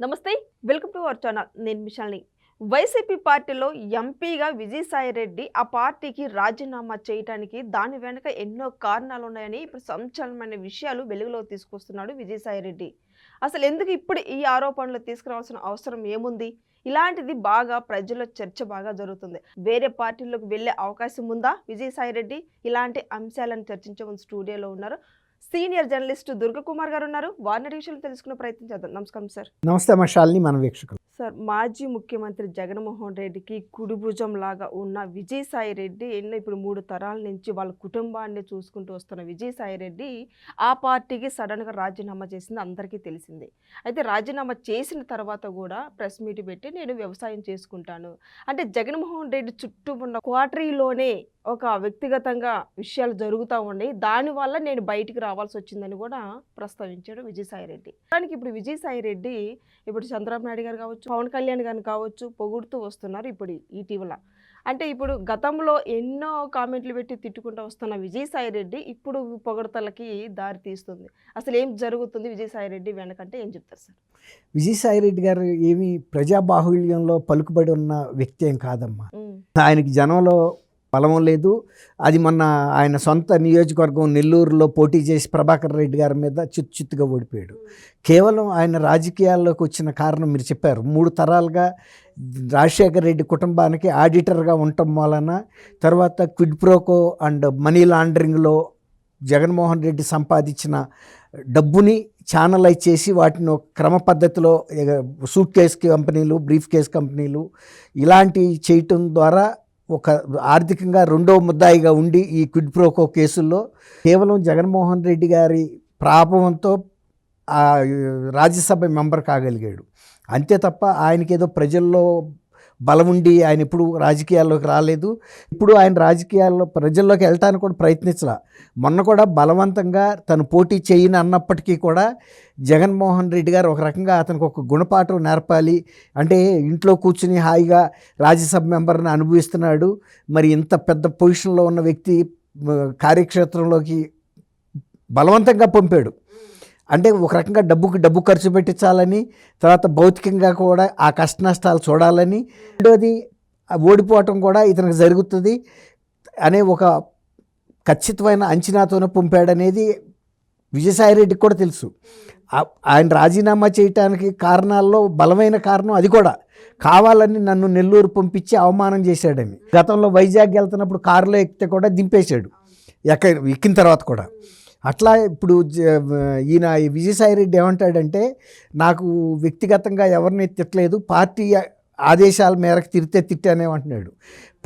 నమస్తే welcome to our channel. నేను మిషాల్ని. YCP పార్టీలో ఎంపీగా విజయసాయి రెడ్డి ఆ పార్టీకి రాజీనామా చేయడానికి దాని వెనుక ఎన్నో కారణాలు ఉన్నాయని ఇప్పుడు సంచలనమైన విషయాలు వెలుగులో తీసుకొస్తున్నాడు విజయసాయి రెడ్డి అసలు ఎందుకు ఇప్పుడు ఈ ఆరోపణలు తీసుకురావాల్సిన అవసరం ఏముంది? ఇలాంటిది బాగా ప్రజల్లో చర్చ బాగా జరుగుతుంది. వేరే పార్టీలకు వెళ్ళే అవకాశం ఉందా విజయసాయి రెడ్డి ఇలాంటి అంశాలను చర్చించే ముందు స్టూడియోలో ఉన్నారు సీనియర్ జర్నలిస్ట్ దుర్గకుమార్ గారు ఉన్నారు వారిని విషయాలు తెలుసుకునే ప్రయత్నం చేద్దాం. నమస్కారం సార్. నమస్తే మన వీక్షకులు. సార్ మాజీ ముఖ్యమంత్రి జగన్మోహన్ రెడ్డికి కుడిభుజం లాగా ఉన్న విజయసాయి రెడ్డి ఎన్నో ఇప్పుడు మూడు తరాల నుంచి వాళ్ళ కుటుంబాన్ని చూసుకుంటూ వస్తున్న విజయసాయి రెడ్డి ఆ పార్టీకి సడన్గా రాజీనామా చేసింది అందరికీ తెలిసిందే. అయితే రాజీనామా చేసిన తర్వాత కూడా ప్రెస్ మీట్ పెట్టి నేను వ్యవసాయం చేసుకుంటాను. అంటే జగన్మోహన్ రెడ్డి చుట్టూ ఉన్న క్వార్టరీలోనే ఒక వ్యక్తిగతంగా విషయాలు జరుగుతూ ఉన్నాయి. దానివల్ల నేను బయటికి రావాల్సి వచ్చిందని కూడా ప్రస్తావించాడు విజయసాయి రెడ్డి దానికి ఇప్పుడు విజయసాయి రెడ్డి ఇప్పుడు చంద్రబాబు నాయుడు గారు కావచ్చు పవన్ కళ్యాణ్ గారిని కావచ్చు పొగుడుతూ వస్తున్నారు ఇప్పుడు ఇటీవల. అంటే ఇప్పుడు గతంలో ఎన్నో కామెంట్లు పెట్టి తిట్టుకుంటూ వస్తున్న విజయసాయి రెడ్డి ఇప్పుడు పొగడతలకి దారి తీస్తుంది. అసలు ఏం జరుగుతుంది విజయసాయి రెడ్డి వెనకంటే ఏం చెప్తారు సార్? విజయసాయి రెడ్డి గారు ఏమి ప్రజాబాహుళ్యంలో పలుకుబడి ఉన్న వ్యక్తి ఏం కాదమ్మా. ఆయనకి జనంలో బలం లేదు. అది మొన్న ఆయన సొంత నియోజకవర్గం నెల్లూరులో పోటీ చేసి ప్రభాకర్ రెడ్డి గారి మీద చిత్తు చిత్తుగా ఓడిపోయాడు. కేవలం ఆయన రాజకీయాల్లోకి వచ్చిన కారణం మీరు చెప్పారు. మూడు తరాలుగా రాజశేఖర రెడ్డి కుటుంబానికి ఆడిటర్గా ఉండటం వలన తర్వాత quid pro quo and money లాండరింగ్లో Jaganmohan Reddy సంపాదించిన డబ్బుని ఛానలైజ్ చేసి వాటిని క్రమ పద్ధతిలో సూట్ కేస్ కంపెనీలు బ్రీఫ్ కేస్ కంపెనీలు ఇలాంటివి చేయటం ద్వారా ఒక ఆర్థికంగా రెండో ముద్దాయిగా ఉండి ఈ క్విడ్ ప్రోకో కేసుల్లో కేవలం జగన్మోహన్ రెడ్డి గారి ప్రాభవంతో రాజ్యసభ మెంబర్ కాగలిగాడు. అంతే తప్ప ఆయనకి ఏదో ప్రజల్లో బలం ఉండి ఆయన ఇప్పుడు రాజకీయాల్లోకి రాలేదు. ఇప్పుడు ఆయన రాజకీయాల్లో ప్రజల్లోకి వెళ్ళటానికి కూడా ప్రయత్నించలా. మొన్న కూడా బలవంతంగా తను పోటీ చేయని అన్నప్పటికీ కూడా జగన్మోహన్ రెడ్డి గారు ఒక రకంగా అతనికి ఒక గుణపాఠం నేర్పాలి. అంటే ఇంట్లో కూర్చుని హాయిగా రాజ్యసభ మెంబర్ని అనుభవిస్తున్నాడు. మరి ఇంత పెద్ద పొజిషన్లో ఉన్న వ్యక్తి కార్యక్షేత్రంలోకి బలవంతంగా పంపాడు. అంటే ఒక రకంగా డబ్బుకి డబ్బు ఖర్చు పెట్టించాలని తర్వాత భౌతికంగా కూడా ఆ కష్ట నష్టాలు చూడాలని. రెండోది ఓడిపోవటం కూడా ఇతనికి జరుగుతుంది అనే ఒక ఖచ్చితమైన అంచనాతోనే పంపాడనేది విజయసాయిరెడ్డికి కూడా తెలుసు. ఆయన రాజీనామా చేయటానికి కారణాల్లో బలమైన కారణం అది కూడా. కావాలని నన్ను నెల్లూరు పంపించి అవమానం చేశాడని. గతంలో వైజాగ్ వెళ్తున్నప్పుడు కారులో ఎక్కితే కూడా దింపేశాడు. ఎక్క ఎక్కిన తర్వాత కూడా. అట్లా ఇప్పుడు జ- ఈయన ఈ విజయసాయిరెడ్డి ఏమంటాడంటే నాకు వ్యక్తిగతంగా ఎవరిని తిట్టలేదు పార్టీ ఆదేశాల మేరకు తిరితే తిట్టానే అంటున్నాడు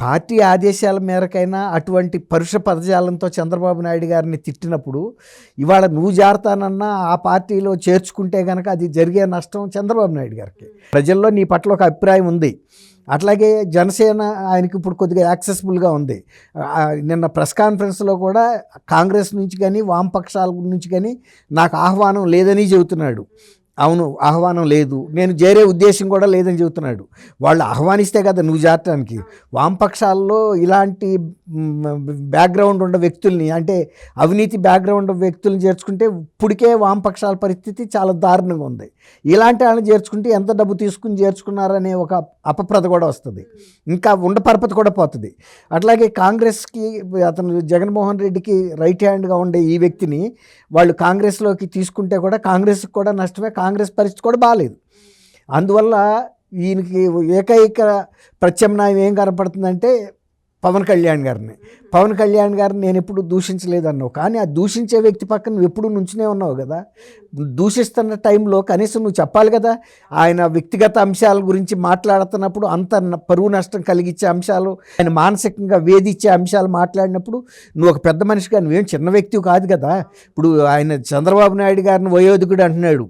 పార్టీ ఆదేశాల మేరకైనా అటువంటి పరుష పదజాలంతో చంద్రబాబు నాయుడు గారిని తిట్టినప్పుడు ఇవాళ నువ్వు జారుతానన్నా ఆ పార్టీలో చేర్చుకుంటే కనుక అది జరిగే నష్టం చంద్రబాబు నాయుడు గారికి. ప్రజల్లో నీ పట్ల ఒక అభిప్రాయం ఉంది. అట్లాగే జనసేన ఆయనకి ఇప్పుడు కొద్దిగా యాక్సెసిబుల్గా ఉంది. నిన్న ప్రెస్ కాన్ఫరెన్స్లో కూడా కాంగ్రెస్ నుంచి కానీ వామపక్షాల నుంచి కానీ నాకు ఆహ్వానం లేదని చెబుతున్నాడు. అవును ఆహ్వానం లేదు. నేను చేరే ఉద్దేశం కూడా లేదని చెబుతున్నాడు. వాళ్ళు ఆహ్వానిస్తే కదా నువ్వు చేరటానికి వామపక్షాల్లో ఇలాంటి బ్యాక్గ్రౌండ్ ఉన్న వ్యక్తుల్ని అంటే అవినీతి బ్యాక్గ్రౌండ్ వ్యక్తుల్ని చేర్చుకుంటే ఇప్పటికే వామపక్షాల పరిస్థితి చాలా దారుణంగా ఉంది. ఇలాంటి వాళ్ళని చేర్చుకుంటే ఎంత డబ్బు తీసుకుని చేర్చుకున్నారనే ఒక అపప్రద కూడా వస్తుంది. ఇంకా ఉండ పరపతి కూడా పోతుంది. అట్లాగే కాంగ్రెస్కి అతను జగన్మోహన్ రెడ్డికి రైట్ హ్యాండ్గా ఉండే ఈ వ్యక్తిని వాళ్ళు కాంగ్రెస్లోకి తీసుకుంటే కూడా కాంగ్రెస్కి కూడా నష్టమే కాంగ్రెస్ పరిస్థితి కూడా బాగాలేదు అందువల్ల ఈయనకి ఏకైక ప్రత్యామ్నాయం ఏం కనపడుతుందంటే పవన్ కళ్యాణ్ గారిని. పవన్ కళ్యాణ్ గారిని నేను ఎప్పుడు దూషించలేదు అన్నావు కానీ ఆ దూషించే వ్యక్తి పక్కన నువ్వు ఎప్పుడు నుంచునే ఉన్నావు కదా. దూషిస్తున్న టైంలో కనీసం నువ్వు చెప్పాలి కదా ఆయన వ్యక్తిగత అంశాల గురించి మాట్లాడుతున్నప్పుడు అంత పరువు నష్టం కలిగించే అంశాలు ఆయన మానసికంగా వేధించే అంశాలు మాట్లాడినప్పుడు నువ్వు ఒక పెద్ద మనిషిగా నువ్వేం చిన్న వ్యక్తి కాదు కదా. ఇప్పుడు ఆయన చంద్రబాబు నాయుడు గారిని వయోధికుడు అంటున్నాడు.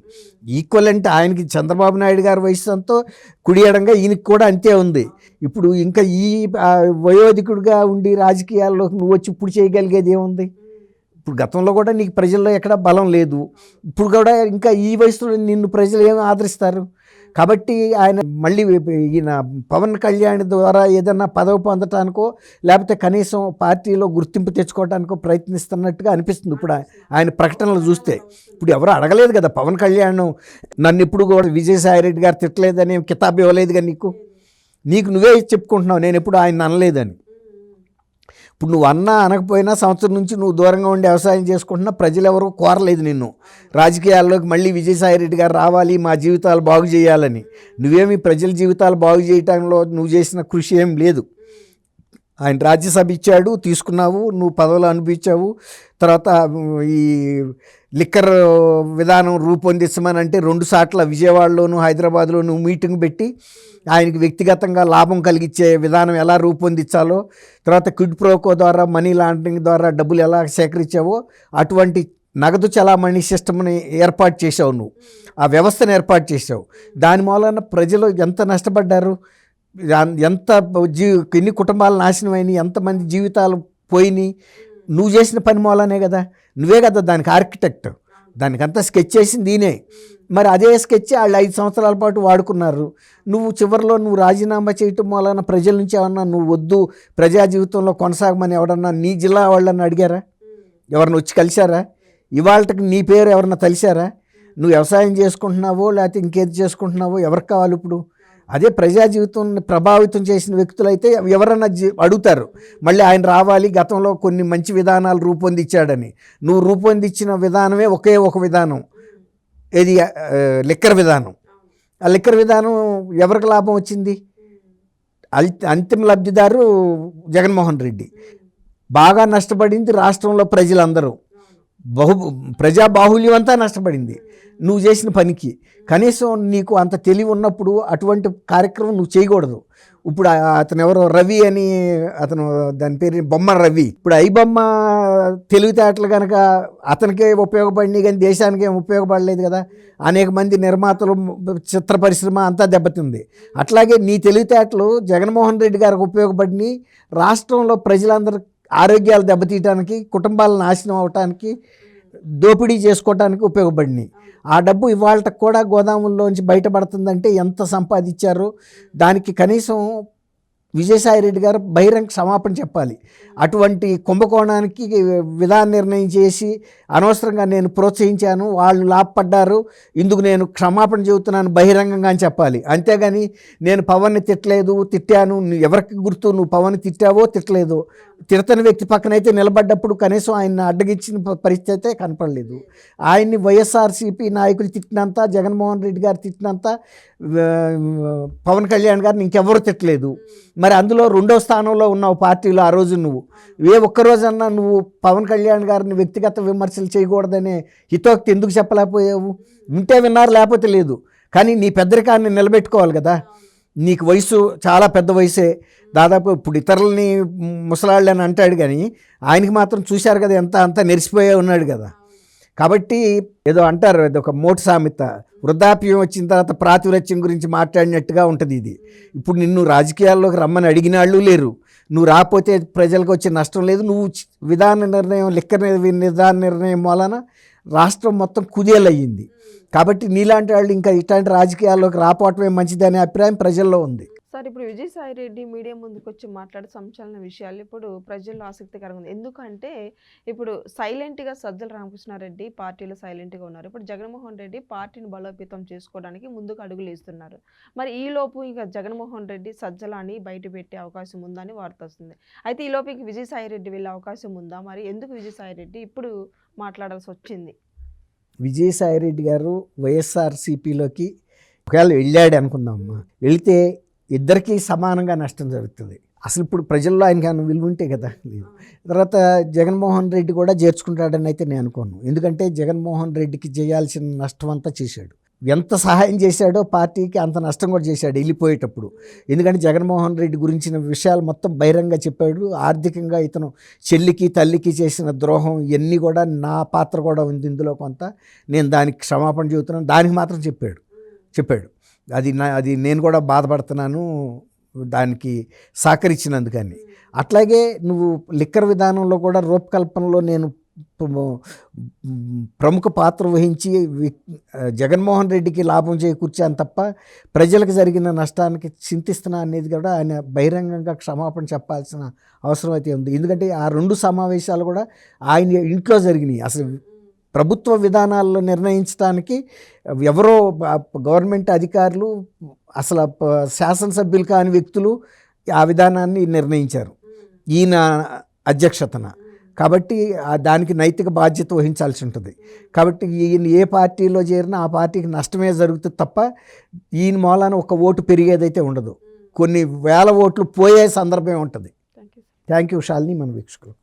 ఈక్వల్ అంటే ఆయనకి చంద్రబాబు నాయుడు గారి వయసుతో కుడియడంగా ఈయనకి కూడా అంతే ఉంది. ఇప్పుడు ఇంకా ఈ వయోధి వయోధికుడిగా ఉండి రాజకీయాల్లోకి నువ్వు వచ్చి ఇప్పుడు చేయగలిగేది ఏముంది? ఇప్పుడు గతంలో కూడా నీకు ప్రజల్లో ఎక్కడ బలం లేదు. ఇప్పుడు కూడా ఇంకా ఈ వయసులో నిన్ను ప్రజలు ఏమి ఆదరిస్తారు? కాబట్టి ఆయన మళ్ళీ ఈయన పవన్ కళ్యాణ్ ద్వారా ఏదన్నా పదవి పొందటానికో లేకపోతే కనీసం పార్టీలో గుర్తింపు తెచ్చుకోవడానికో ప్రయత్నిస్తున్నట్టుగా అనిపిస్తుంది ఇప్పుడు ఆయన ప్రకటనలు చూస్తే. ఇప్పుడు ఎవరు అడగలేదు కదా పవన్ కళ్యాణ్ నన్ను ఇప్పుడు కూడా విజయసాయి రెడ్డి గారు తిట్టలేదని కితాబ్ ఇవ్వలేదుగా నీకు? నీకు నువ్వే చెప్పుకుంటున్నావు నేను ఎప్పుడు ఆయన అనలేదని. ఇప్పుడు నువ్వు అన్నా అనకపోయినా సంవత్సరం నుంచి నువ్వు దూరంగా ఉండి వ్యవసాయం చేసుకుంటున్నా ప్రజలు ఎవరు కోరలేదు నిన్ను. రాజకీయాల్లోకి మళ్ళీ విజయసాయి రెడ్డి గారు రావాలి మా జీవితాలు బాగు చేయాలని. నువ్వేమి ప్రజల జీవితాలు బాగు చేయటంలో నువ్వు చేసిన కృషి ఏం లేదు. ఆయన రాజ్యసభ ఇచ్చాడు తీసుకున్నావు నువ్వు పదవులు అనిపించావు తర్వాత ఈ లిక్కర్ విధానం రూపొందించమని అంటే రెండు సార్ల విజయవాడలోను హైదరాబాద్లోను మీటింగ్ పెట్టి ఆయనకి వ్యక్తిగతంగా లాభం కలిగించే విధానం ఎలా రూపొందించాలో తర్వాత క్విడ్ ప్రోకో ద్వారా మనీ లాండరింగ్ ద్వారా డబ్బులు ఎలా సేకరించావో అటువంటి నగదు చలామణి సిస్టమ్ని ఏర్పాటు చేసావు నువ్వు. ఆ వ్యవస్థను ఏర్పాటు చేసావు దాని మూలన ప్రజలు ఎంత నష్టపడ్డారు? ఎంత జీ ఎన్ని కుటుంబాలు నాశనం అయినాయి ఎంతమంది జీవితాలు పోయినాయి. నువ్వు చేసిన పని మూలనే కదా. నువ్వే కదా దానికి ఆర్కిటెక్ట్. దానికంతా స్కెచ్ చేసింది ఈయనే. మరి అదే స్కెచ్ వాళ్ళు ఐదు సంవత్సరాల పాటు వాడుకున్నారు. నువ్వు చివరిలో నువ్వు రాజీనామా చేయటం వలన ప్రజల నుంచి ఏమన్నా నువ్వు వద్దు ప్రజా జీవితంలో కొనసాగమని ఎవడన్నా నీ జిల్లా వాళ్ళని అడిగారా? ఎవరిని వచ్చి కలిశారా? ఇవాళకి నీ పేరు ఎవరన్నా తెలిసారా నువ్వు వ్యవసాయం చేసుకుంటున్నావో లేకపోతే ఇంకేది చేసుకుంటున్నావో ఎవరికి కావాలి ఇప్పుడు? అదే ప్రజా జీవితాన్ని ప్రభావితం చేసిన వ్యక్తులైతే ఎవరన్నా అడుగుతారు మళ్ళీ ఆయన రావాలి గతంలో కొన్ని మంచి విధానాలు రూపొందించాడని. నువ్వు రూపొందించిన విధానమే ఒకే ఒక విధానం. ఇది లిక్కర్ విధానం. ఆ లిక్కర్ విధానం ఎవరికి లాభం వచ్చింది? అంతిమ లబ్ధిదారు జగన్మోహన్ రెడ్డి. బాగా నష్టపడింది రాష్ట్రంలో ప్రజలందరూ. బహు ప్రజా బాహుల్యం అంతా నష్టపడింది. నువ్వు చేసిన పనికి. కనీసం నీకు అంత తెలివి ఉన్నప్పుడు అటువంటి కార్యక్రమం నువ్వు చేయకూడదు. ఇప్పుడు అతను ఎవరో రవి అని అతను దాని పేరు బొమ్మ రవి. ఇప్పుడు ఐ బొమ్మ తెలివితేటలు కనుక అతనికే ఉపయోగపడినాయి కానీ దేశానికి ఏం ఉపయోగపడలేదు కదా. అనేక మంది నిర్మాతలు చిత్ర పరిశ్రమ అంతా దెబ్బతింది. అట్లాగే నీ తెలివితేటలు జగన్మోహన్ రెడ్డి గారికి ఉపయోగపడినాయి. రాష్ట్రంలో ప్రజలందరూ ఆరోగ్యాలు దెబ్బతీయటానికి కుటుంబాలు నాశనం అవటానికి దోపిడీ చేసుకోవటానికి ఉపయోగపడినాయి. ఆ డబ్బు ఇవాళకి కూడా గోదాముల్లోంచి బయటపడుతుందంటే ఎంత సంపాదించారో? దానికి కనీసం విజయసాయి రెడ్డి గారు బహిరంగ సమాపణ చెప్పాలి. అటువంటి కుంభకోణానికి విధాన నిర్ణయం చేసి అనవసరంగా నేను ప్రోత్సహించాను వాళ్ళు లాభపడ్డారు ఇందుకు నేను క్షమాపణ చెబుతున్నాను బహిరంగంగా అని చెప్పాలి. అంతేగాని నేను పవన్ని తిట్టలేదు తిట్టాను నువ్వు ఎవరికి గుర్తు నువ్వు పవన్ తిట్టావో తిట్టలేదు. తిడతని వ్యక్తి పక్కనైతే నిలబడ్డప్పుడు కనీసం ఆయన అడ్డగించిన పరిస్థితి అయితే కనపడలేదు. ఆయన్ని వైఎస్ఆర్సీపీ నాయకులు తిట్టినంత జగన్మోహన్ రెడ్డి గారు తిట్టినంత పవన్ కళ్యాణ్ గారిని ఇంకెవరు తిట్టలేదు. మరి అందులో రెండో స్థానంలో ఉన్నావు పార్టీలో ఆ రోజు నువ్వు. ఏ ఒక్కరోజన్నా నువ్వు పవన్ కళ్యాణ్ గారిని వ్యక్తిగత విమర్శలు చేయకూడదనే హితోక్తి ఎందుకు చెప్పలేకపోయావు? ఉంటే విన్నారు లేకపోతే లేదు. కానీ నీ పెద్దరికాన్ని నిలబెట్టుకోవాలి కదా. నీకు వయసు చాలా పెద్ద వయసే. దాదాపు ఇప్పుడు ఇతరులని ముసలాళ్ళు అని అంటాడు కానీ ఆయనకి మాత్రం చూశారు కదా ఎంత అంత నెరిసిపోయే ఉన్నాడు కదా. కాబట్టి ఏదో అంటారు ఇది ఒక మోటు సామెత వృద్ధాప్యం వచ్చిన తర్వాత ప్రాతిరత్యం గురించి మాట్లాడినట్టుగా ఉంటుంది ఇది. ఇప్పుడు నిన్ను రాజకీయాల్లోకి రమ్మని అడిగిన వాళ్ళు లేరు. నువ్వు రాకపోతే ప్రజలకు వచ్చే నష్టం లేదు. నువ్వు విధాన నిర్ణయం లెక్క విధాన నిర్ణయం వలన రాష్ట్రం మొత్తం కుదేలయ్యింది. కాబట్టి నీలాంటి వాళ్ళు ఇంకా ఇట్లాంటి రాజకీయాల్లోకి రాపోవటమే మంచిదనే అభిప్రాయం ప్రజల్లో ఉంది. సార్ ఇప్పుడు విజయసాయి రెడ్డి మీడియా ముందుకు వచ్చి మాట్లాడే సంచలన విషయాలు ఇప్పుడు ప్రజల్లో ఆసక్తికరంగా ఉంది. ఎందుకంటే ఇప్పుడు సైలెంట్గా సజ్జల రామకృష్ణారెడ్డి పార్టీలో సైలెంట్గా ఉన్నారు. ఇప్పుడు జగన్మోహన్ రెడ్డి పార్టీని బలోపేతం చేసుకోవడానికి ముందుకు అడుగులు వేస్తున్నారు మరి ఈ లోపు ఇంకా జగన్మోహన్ రెడ్డి సజ్జలాని బయట పెట్టే అవకాశం ఉందని వార్త వస్తుంది. అయితే ఈలోపు ఇంక విజయసాయి రెడ్డి వెళ్ళే అవకాశం ఉందా? మరి ఎందుకు విజయసాయి రెడ్డి ఇప్పుడు మాట్లాడాల్సి వచ్చింది? విజయసాయిరెడ్డి గారు వైఎస్ఆర్సీపీలోకి ఒకవేళ వెళ్ళాడు అనుకుందామమ్మా వెళితే ఇద్దరికీ సమానంగా నష్టం జరుగుతుంది. అసలు ఇప్పుడు ప్రజల్లో ఆయనకి ఆయన విలువ ఉంటే కదా లేదు. తర్వాత జగన్మోహన్ రెడ్డి కూడా చేర్చుకుంటాడని అయితే నేను అనుకోను. ఎందుకంటే జగన్మోహన్ రెడ్డికి చేయాల్సిన నష్టం అంతా చేశాడు. ఎంత సహాయం చేశాడో పార్టీకి అంత నష్టం కూడా చేశాడు వెళ్ళిపోయేటప్పుడు. ఎందుకంటే జగన్మోహన్ రెడ్డి గురించిన విషయాలు మొత్తం బహిరంగ చెప్పాడు. ఆర్థికంగా ఇతను చెల్లికి తల్లికి చేసిన ద్రోహం ఇవన్నీ కూడా నా పాత్ర కూడా ఉంది ఇందులో కొంత. నేను దానికి క్షమాపణ చెబుతున్నాను. దానికి మాత్రం చెప్పాడు. చెప్పాడు. అది నా అది నేను కూడా బాధపడుతున్నాను దానికి సహకరించినందుకని. అట్లాగే నువ్వు లిక్కర్ విధానంలో కూడా రూపకల్పనలో నేను ప్రముఖ పాత్ర వహించి జగన్మోహన్ రెడ్డికి లాభం చేకూర్చాను తప్ప ప్రజలకు జరిగిన నష్టానికి చింతిస్తున్నా అనేది కూడా ఆయన బహిరంగంగా క్షమాపణ చెప్పాల్సిన అవసరం అయితే ఉంది. ఎందుకంటే ఆ రెండు సమావేశాలు కూడా ఆయన ఇంట్లో జరిగినాయి. అసలు ప్రభుత్వ విధానాల్లో నిర్ణయించడానికి ఎవరో గవర్నమెంట్ అధికారులు అసలు శాసనసభ్యులు కాని వ్యక్తులు ఆ విధానాన్ని నిర్ణయించారు. ఈయన అధ్యక్షతన. కాబట్టి దానికి నైతిక బాధ్యత వహించాల్సి ఉంటుంది. కాబట్టి ఈయన ఏ పార్టీలో చేరినా ఆ పార్టీకి నష్టమే జరుగుతుంది తప్ప ఈయన మూలాన ఒక ఓటు పెరిగేదైతే ఉండదు. కొన్ని వేల ఓట్లు పోయే సందర్భమే ఉంటుంది. Thank you thank you Shalini మన వీక్షకులు